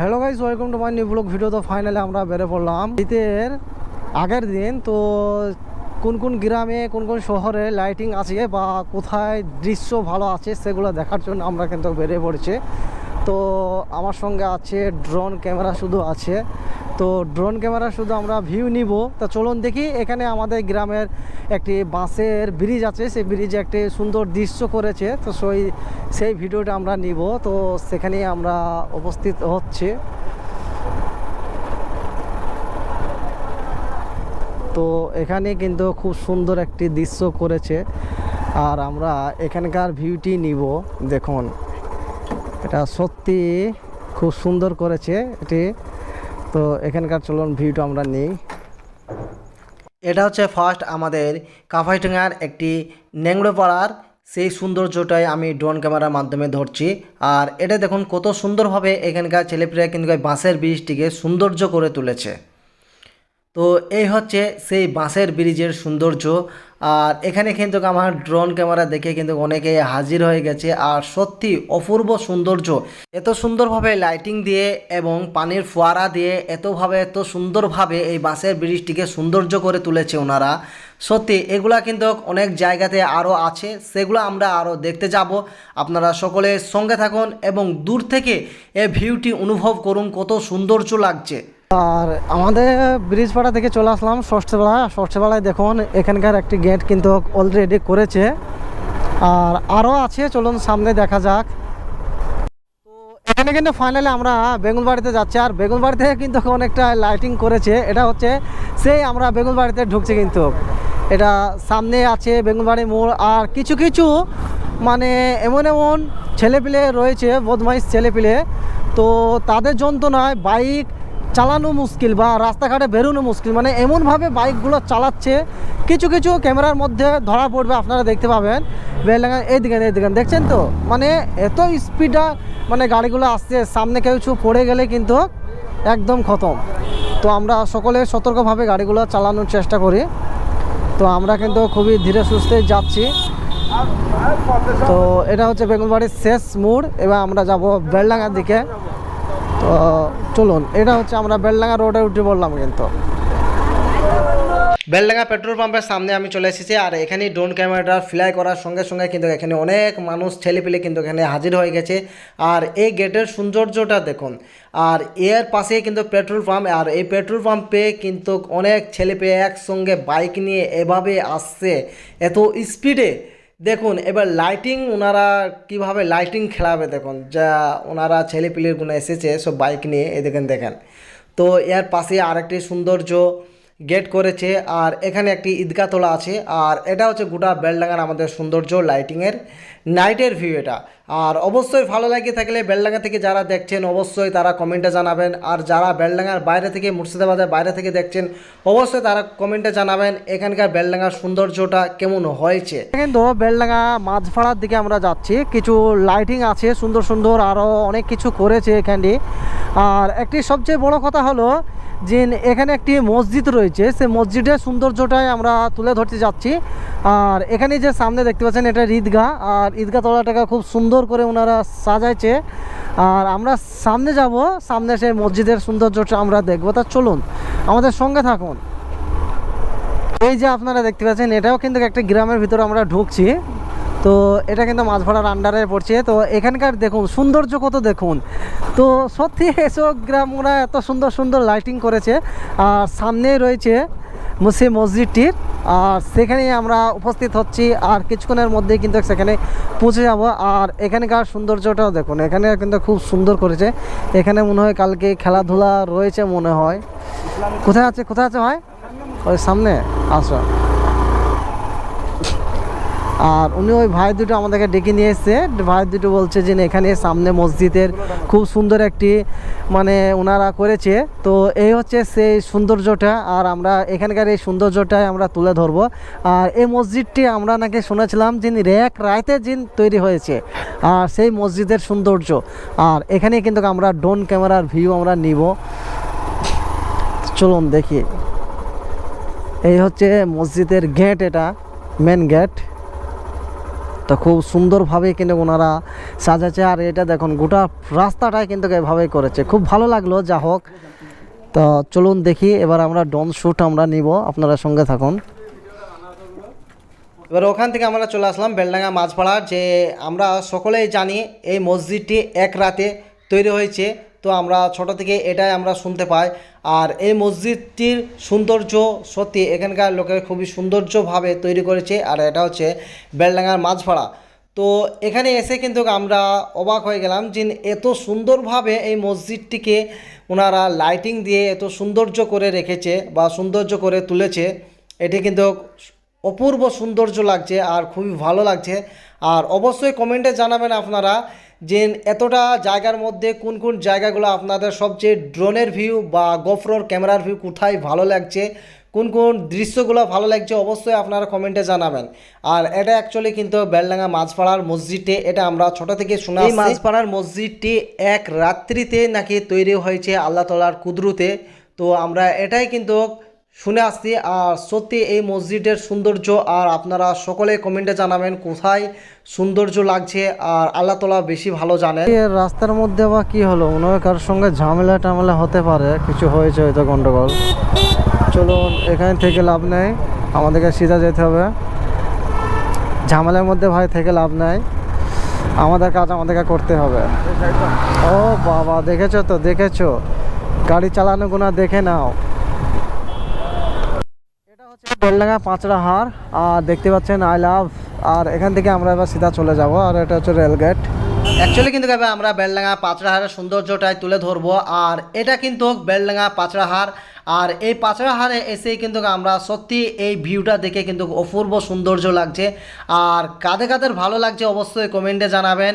Hello guys welcome to my new blog video তো finally আমরা বেড়ে পড়লাম। শীতের আগের দিন, তো কোন কোন গ্রামে, কোন কোন শহরে লাইটিং আছে বা কোথায় দৃশ্য ভালো আছে সেগুলো দেখার জন্য আমরা কিন্তু বেরিয়ে পড়ছি। তো আমার সঙ্গে আছে ড্রোন ক্যামেরা শুধু আছে। তো ড্রোন ক্যামেরা শুধু আমরা ভিউ নিব। তা চলুন দেখি, এখানে আমাদের গ্রামের একটি বাঁশের ব্রিজ আছে। সেই ব্রিজে একটি সুন্দর দৃশ্য করেছে। তো সেই সেই ভিডিওটা আমরা নিব। তো সেখানে আমরা উপস্থিত হচ্ছে। তো এখানে কিন্তু খুব সুন্দর একটি দৃশ্য করেছে। আর আমরা এখানকার ভিউটি নিব। দেখুন, এটা সত্যি খুব সুন্দর করেছে। এটি তো এখানকার চলুন ভিউটা আমরা নিই। এটা হচ্ছে ফার্স্ট আমাদের কাঁফাইটাঙ্গার একটি ন্যাংড়ো পাড়ার সেই সৌন্দর্যটাই আমি ড্রোন ক্যামেরার মাধ্যমে ধরছি। আর এটা দেখুন কত সুন্দরভাবে এখানকার ছেলেপ্রিয়া কিন্তু বাঁশের ব্রিজটিকে সৌন্দর্য করে তুলেছে। তো এই হচ্ছে সেই বাঁশের ব্রিজের সৌন্দর্য। আর এখানে কিন্তু আমার ড্রোন ক্যামেরা দেখে কিন্তু অনেকে হাজির হয়ে গেছে। আর সত্যি অপূর্ব সৌন্দর্য। এত সুন্দরভাবে লাইটিং দিয়ে এবং পানির ফোয়ারা দিয়ে এতভাবে, এত সুন্দরভাবে এই বাঁশের ব্রিজটিকে সৌন্দর্য করে তুলেছে ওনারা। সত্যি এগুলা কিন্তু অনেক জায়গাতে আরও আছে। সেগুলো আমরা আরও দেখতে যাব। আপনারা সকলে সঙ্গে থাকুন এবং দূর থেকে এই ভিউটি অনুভব করুন কত সৌন্দর্য লাগছে। আর আমাদের ব্রিজ পাড়া থেকে চলে আসলাম ষষ্ঠবেলা ষষ্ঠবেলায় দেখুন, এখানকার একটি গেট কিন্তু অলরেডি করেছে। আর আরও আছে, চলুন সামনে দেখা যাক। তো এখানে কিন্তু ফাইনালি আমরা বেগুনবাড়িতে যাচ্ছি। আর বেগুনবাড়িতে কিন্তু অনেকটা লাইটিং করেছে। এটা হচ্ছে, সেই আমরা বেগুনবাড়িতে ঢুকছি কিন্তু। এটা সামনে আছে বেগুনবাড়ি মোড়। আর কিছু কিছু মানে এমন এমন ছেলেপিলে রয়েছে, বদমাইশ ছেলেপিলে। তো তাদের যন্ত্রণায় বাইক চালানো মুশকিল বা রাস্তাঘাটে বেরোনো মুশকিল। মানে এমনভাবে বাইকগুলো চালাচ্ছে, কিছু কিছু ক্যামেরার মধ্যে ধরা পড়বে, আপনারা দেখতে পাবেন। বেলডাঙ্গা এইদিকে এইদিকে দেখছেন তো? মানে এত স্পিডা মানে গাড়িগুলো আসছে, সামনে কেউ কিছু পড়ে গেলে কিন্তু একদম খতম। তো আমরা সকলে সতর্কভাবে গাড়িগুলো চালানোর চেষ্টা করি। তো আমরা কিন্তু খুবই ধীরে সুস্থে যাচ্ছি। তো এটা হচ্ছে বেঙ্গলবাড়ির শেষ মোড়, এবার আমরা যাব বেলডাঙ্গার দিকে। তো চলুন, এটা হচ্ছে আমরা বেলডাঙ্গা রোডে উঠে বললাম কিন্তু। বেলডাঙ্গা পেট্রোল পাম্পের সামনে আমি চলে এসেছি, আর এখানে ড্রোন ক্যামেরাটা ফ্লাই করার সঙ্গে সঙ্গে কিন্তু এখানে অনেক মানুষ ছেলেপিলে কিন্তু এখানে হাজির হয়ে গেছে। আর এই গেটের সৌন্দর্যটা দেখুন, আর এর পাশে কিন্তু পেট্রোল পাম্প, আর এই পেট্রোল পাম্পে কিন্তু অনেক ছেলেপেয়ে একসঙ্গে বাইক নিয়ে এভাবে আসছে। এত স্পিডে দেখুন, এবার লাইটিং ওনারা কীভাবে লাইটিং খেলাবে দেখুন, যা ওনারা ছেলেপিলেগুলো এসেছে সব বাইক নিয়ে এ দেখেন দেখেন। তো এর পাশে আরেকটি সৌন্দর্য গেট করেছে, আর এখানে একটি ঈদগাহ তোলা আছে, আর এটা হচ্ছে গোটা বেলডাঙ্গার আমাদের সৌন্দর্য লাইটিংয়ের নাইটের ভিউ এটা। আর অবশ্যই ভালো লাগে থাকলে বেলডাঙ্গা থেকে যারা দেখছেন, অবশ্যই তারা কমেন্টে জানাবেন। আর যারা বেলডাঙ্গার বাইরে থেকে মুর্শিদাবাদের বাইরে থেকে দেখছেন, অবশ্যই তারা কমেন্টে জানাবেন এখানকার বেলডাঙ্গার সৌন্দর্যটা কেমন হয়েছে। কিন্তু বেলডাঙ্গা মাঝফাড়ার দিকে আমরা যাচ্ছি। কিছু লাইটিং আছে, সুন্দর সুন্দর আরও অনেক কিছু করেছে এখানে। আর একটি সবচেয়ে বড় কথা হলো যে, এখানে একটি মসজিদ রয়েছে। সেই মসজিদের সৌন্দর্যটাই আমরা তুলে ধরতে যাচ্ছি। আর এখানে যে সামনে দেখতে পাচ্ছেন, এটা ঈদগাহ। আর ঈদগাহ তলাটাকে খুব সুন্দর করে ওনারা সাজাইছে। আর আমরা সামনে যাব, সামনে সেই মসজিদের সৌন্দর্যটা আমরা দেখব। তা চলুন, আমাদের সঙ্গে থাকুন। এই যে আপনারা দেখতে পাচ্ছেন, এটাও কিন্তু একটা গ্রামের ভিতরে আমরা ঢুকছি। তো এটা কিন্তু মাছভাড়ার আন্ডারে পড়ছে। তো এখানকার দেখুন, সৌন্দর্য কত দেখুন। তো সত্যি এসব গ্রাম ওরা এত সুন্দর সুন্দর লাইটিং করেছে। আর সামনেই রয়েছে মুসি মসজিদটির। আর সেখানে আমরা উপস্থিত হচ্ছি, আর কিছুক্ষণের মধ্যে কিন্তু সেখানে পৌঁছে যাব। আর এখানকার সৌন্দর্যটাও দেখুন এখানে কিন্তু খুব সুন্দর করেছে। এখানে মনে হয় কালকে খেলাধুলা রয়েছে মনে হয়। কোথায় আছে কোথায় আছে ভাই? ওই সামনে, আসো। আর উনি ওই ভাই দুটো আমাদেরকে ডেকে নিয়ে এসছে। ভাই দুটো বলছে যে এখানে সামনে মসজিদের খুব সুন্দর একটি মানে ওনারা করেছে। তো এই হচ্ছে সেই সৌন্দর্যটা আর আমরা এখানকার এই সৌন্দর্যটাই আমরা তুলে ধরবো। আর এই মসজিদটি আমরা নাকি শুনেছিলাম যে র্যাক রাইতে জিন তৈরি হয়েছে, আর সেই মসজিদের সৌন্দর্য। আর এখানে কিন্তু আমরা ড্রোন ক্যামেরার ভিউ আমরা নিব। চলুন দেখি। এই হচ্ছে মসজিদের গেট এটা মেন গেট তো খুব সুন্দরভাবে কিন্তু ওনারা সাজাচ্ছে। আর এটা দেখুন, গোটা রাস্তাটাই কিন্তু এভাবেই করেছে। খুব ভালো লাগল, যা হোক। তো চলুন দেখি, এবার আমরা ডন শ্যুট আমরা নিব, আপনারা সঙ্গে থাকুন। এবার ওখান থেকে আমরা চলে আসলাম বেলডাঙ্গা মাঝপাড়া যে আমরা সকলেই জানি এই মসজিদটি এক রাতে তৈরি হয়েছে। তো আমরা ছোট থেকে এটাই আমরা শুনতে পাই। আর এই মসজিদটির সৌন্দর্য সত্যি এখানকার লোকের খুবই সৌন্দর্যভাবে তৈরি করেছে, আর এটা হচ্ছে বেলডাঙ্গার মাঝপাড়া তো এখানে এসে কিন্তু আমরা অবাক হয়ে গেলাম যে এত সুন্দরভাবে এই মসজিদটিকে ওনারা লাইটিং দিয়ে এত সৌন্দর্য করে রেখেছে বা সৌন্দর্য করে তুলেছে। এটি কিন্তু অপূর্ব সৌন্দর্য লাগছে আর খুবই ভালো লাগছে। আর অবশ্যই কমেন্টে জানাবেন আপনারা যে এতটা জায়গার মধ্যে কোন কোন জায়গাগুলো আপনাদের সবচেয়ে ড্রোনের ভিউ বা গোফরোর ক্যামেরার ভিউ কোথায় ভালো লাগছে কোন কোন দৃশ্যগুলো ভালো লাগছে অবশ্যই আপনারা কমেন্টে জানাবেন। আর এটা অ্যাকচুয়ালি কিন্তু বেলডাঙ্গা মাঝপাড়ার মসজিদে এটা আমরা ছোট থেকে শোনা এই মাঝপাড়ার মসজিদটি এক রাত্রিতে নাকি তৈরি হয়েছে আল্লাহ তালার কুদরুতে। তো আমরা এটাই কিন্তু শুনে আসছি, আর সত্যি এই মসজিদের সৌন্দর্য, আর আপনারা সকলে কমেন্টে জানাবেন কোথায় সৌন্দর্য লাগছে, আর আল্লাহ তালা বেশি ভালো জানে। রাস্তার মধ্যে বা কি হলো? মনে হয় কারোর সঙ্গে ঝামেলা টামেলা হতে পারে, কিছু হয়েছে হয়তো গন্ডগোল। চলুন, এখানে থেকে লাভ নেই, আমাদেরকে সিধা যেতে হবে। ঝামেলার মধ্যে ভাই থেকে লাভ নাই, আমাদের কাজ আমাদেরকে করতে হবে। ও বাবা, দেখেছ তো, দেখেছ? গাড়ি চালানো গুনা দেখে নাও। এটা হচ্ছে বেলডাঙ্গা পাঁচড়া হার, আর দেখতে পাচ্ছেন আই লাভ আর এখান থেকে আমরা এবার সিধা চলে যাব, আর এটা হচ্ছে রেলগেট অ্যাকচুয়ালি কিন্তু আমরা বেলডাঙ্গা পাঁচড়াহারের সৌন্দর্যটাই তুলে ধরবো, আর এটা কিন্তু বেলডাঙ্গা পাঁচড়াহার আর এই পাঁচরা হারে এসেই কিন্তু আমরা সত্যি এই ভিউটা দেখে কিন্তু অপূর্ব সৌন্দর্য লাগছে। আর কাদের কাদের ভালো লাগছে অবশ্যই কমেন্টে জানাবেন।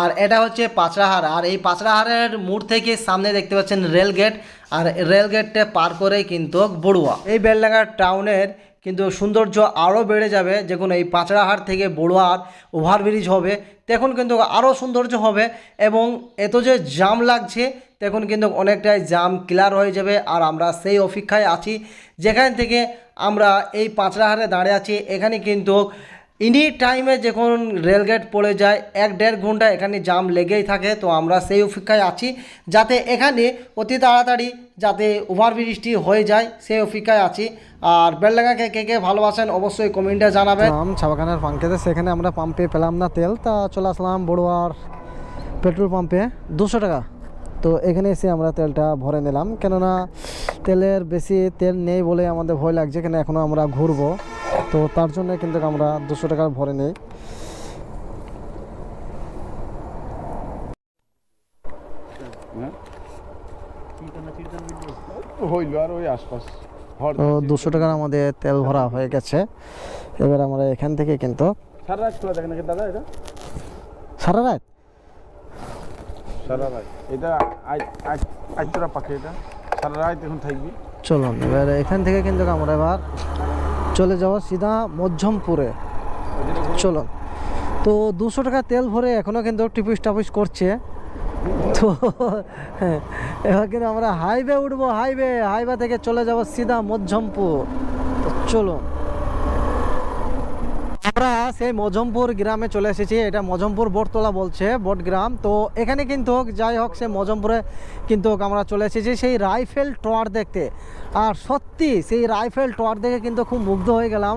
আর এটা হচ্ছে পাঁচড়াহার আর এই পাঁচড়াহারের মোড় থেকে সামনে দেখতে পাচ্ছেন রেলগেট আর রেলগেটটা পার করেই কিন্তু বড়ুয়া। এই বেলডাঙ্গা টাউনের কিন্তু সৌন্দর্য আরও বেড়ে যাবে। যখন এই পাঁচড়াহাট থেকে বড়ুয়ার ওভারব্রিজ হবে। তখন কিন্তু আরও সৌন্দর্য হবে। এবং এত যে জাম লাগছে তখন কিন্তু অনেকটাই জাম ক্লিয়ার হয়ে যাবে আর আমরা সেই অপেক্ষায় আছি। যেখান থেকে আমরা এই পাঁচড়াহারে দাঁড়িয়ে আছি, এখানে কিন্তু ইনি টাইমে যখন রেলগেট পড়ে যায়, এক দেড় ঘণ্টা এখানে জাম লেগেই থাকে, তো আমরা সেই অপেক্ষায় আছি যাতে এখানে অতি তাড়াতাড়ি যাতে ওভারব্রিজটি হয়ে যায়, সেই অপেক্ষায় আছি। আর বেলডাঙ্গাকে কে কে ভালোবাসেন অবশ্যই কমেন্টে জানাবেন। ছাবাখানার পাম্পেতে সেখানে আমরা পাম্পে পেলাম না, তেল তা চলে আসলাম বড়ুয়ার পেট্রোল পাম্পে দুশো টাকা। তো এখানে এসে আমরা তেলটা ভরে নিলাম। কেননা তেলের বেশি তেল নেই বলে আমাদের ভয় লাগছে কেন এখনও আমরা ঘুরবো। তো তার জন্য কিন্তু আমরা দুশো টাকা ভরে নিই। তো দুশো টাকার আমাদের তেল ভরা হয়ে গেছে। এবার আমরা এখান থেকে কিন্তু সারা রাত সারা রাত? সারা রাত। এটা আইতরা পাখি এটা। সারা রাত এখন থাকবি। চলুন এবার এখান থেকে কিন্তু আমরা এবার চলে যাব সিধা মধ্যমপুরে। চলুন তো দুশো টাকা তেল ভরে এখনও কিন্তু টিপুস টাপুস করছে। তো এবার কিন্তু আমরা হাইওয়ে উঠবো হাইওয়ে হাইওয়ে থেকে চলে যাব সিধা মধ্যমপুর। চলুন আমরা সেই মজমপুর গ্রামে চলে এসেছি, এটা মজমপুর বটতলা বলছে বটগ্রাম তো এখানে কিন্তু যাই হোক সে মজমপুরে কিন্তু আমরা চলে এসেছি সেই রাইফেল টোয়ার দেখতে। আর সত্যি সেই রাইফেল টোয়ার দেখে কিন্তু খুব মুগ্ধ হয়ে গেলাম।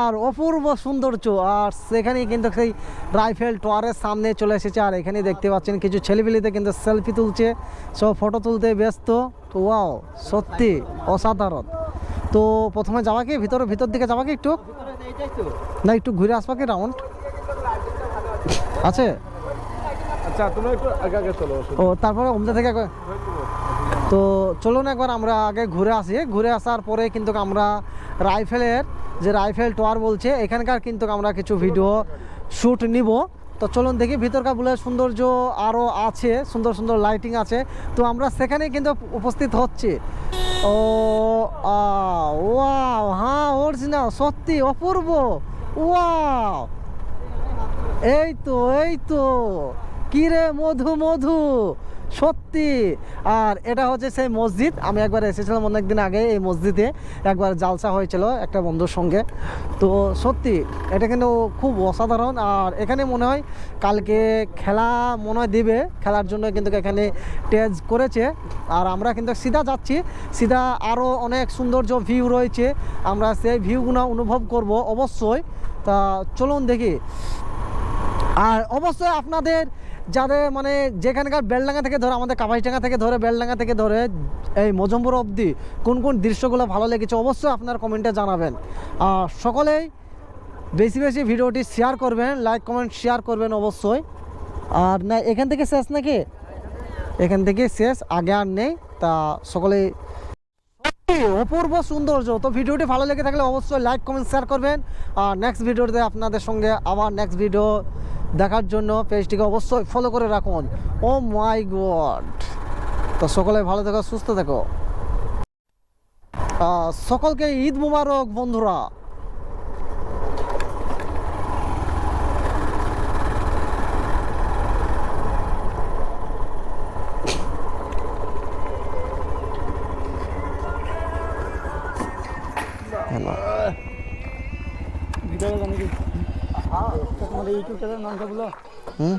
আর অপূর্ব সৌন্দর্য, আর সেখানে কিন্তু সেই রাইফেল টোয়ারের সামনে চলে এসেছে। আর এখানে দেখতে পাচ্ছেন কিছু ছেলেপিলিতে কিন্তু সেলফি তুলছে, সব ফটো তুলতে ব্যস্ত। তো ওয়াও, সত্যি অসাধারণ। তো প্রথমে যাওয়া কি? ভিতরে ভিতর দিকে যাওয়া কি একটু? না একটু ঘুরে আসবা কি রাউন্ড আছে? আচ্ছা তুমি একটু আগে আগে চলো ও তারপরে ওমদা থেকে তো চলুন একবার আমরা আগে ঘুরে আসি। ঘুরে আসার পরে কিন্তু আমরা রাইফেলের যে রাইফেল টাওয়ার বলছে এখানকার কিন্তু আমরা কিছু ভিডিও শ্যুট নিব। তো চলুন দেখি, ভিতরকার বুলের সৌন্দর্য আরও আছে, সুন্দর সুন্দর লাইটিং আছে। তো আমরা সেখানে কিন্তু উপস্থিত হচ্ছি। ও ওয়াও হ্যাঁ অরিজিনাল সত্যি, অপূর্ব, ওয়াও। এই তো এই তো, কিরে মধু মধু সত্যি। আর এটা হচ্ছে সেই মসজিদ। আমি একবার এসেছিলাম অনেক দিন আগে এই মসজিদে। একবার জালসা হয়েছিল একটা বন্ধুর সঙ্গে। তো সত্যি, এটা কিন্তু খুব অসাধারণ। আর এখানে মনে হয় কালকে খেলা মনে হয় দেবে। খেলার জন্য কিন্তু এখানে টেজ করেছে। আর আমরা কিন্তু সিধা যাচ্ছি। সিধা আরও অনেক সৌন্দর্য ভিউ রয়েছে। আমরা সেই ভিউগুলো অনুভব করব অবশ্যই। তা চলুন দেখি। আর অবশ্যই আপনাদের যাদের মানে যেখানকার বেলডাঙ্গা থেকে ধরে, আমাদের কাপাসডাঙ্গা থেকে ধরে, বেলডাঙ্গা থেকে ধরে, এই মজম্বর অবধি কোন কোন দৃশ্যগুলো ভালো লেগেছে অবশ্যই আপনার কমেন্টে জানাবেন। আর সকলেই বেশি বেশি ভিডিওটি শেয়ার করবেন লাইক কমেন্ট শেয়ার করবেন অবশ্যই। আর না, এখান থেকে শেষ নাকি? এখান থেকে শেষ, আগে আর নেই, তা সত্যি অপূর্ব সৌন্দর্য। তো ভিডিওটি ভালো লেগে থাকলে অবশ্যই লাইক কমেন্ট শেয়ার করবেন। আর নেক্সট ভিডিওতে আপনাদের সঙ্গে আবার নেক্সট ভিডিও দেখার জন্য পেজটিকে অবশ্যই ফলো করে রাখুন। Oh my God. তো সকলে ভালো থেকো সুস্থ থেকো। সকলকে ঈদ মুবারক বন্ধুরা। হ্যালো হুম?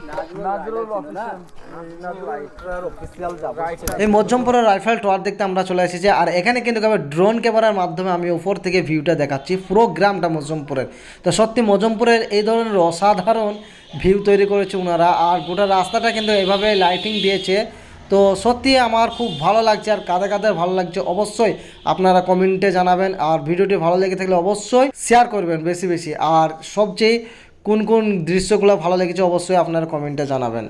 এই মধ্যমপুরের রাইফেল টাওয়ার দেখতে আমরা চলে এসেছি আর এখানে কিন্তু ড্রোন ক্যামেরার মাধ্যমে আমি উপর থেকে ভিউটা দেখাচ্ছি পুরো গ্রামটা মজমপুরের তো সত্যি মজমপুরের এই ধরনের অসাধারণ ভিউ তৈরি করেছে ওনারা আর গোটা রাস্তাটা কিন্তু এভাবে লাইটিং দিয়েছে। তো সত্যি আমার খুব ভালো লাগছে আর কাদের কাদের ভালো লাগছে অবশ্যই আপনারা কমেন্টে জানাবেন আর ভিডিওটি ভালো লেগে থাকলে অবশ্যই শেয়ার করবেন বেশি বেশি। আর সবচেয়ে কোন কোন দৃশ্যগুলো ভালো লেগেছে অবশ্যই আপনারা কমেন্টে জানাবেন।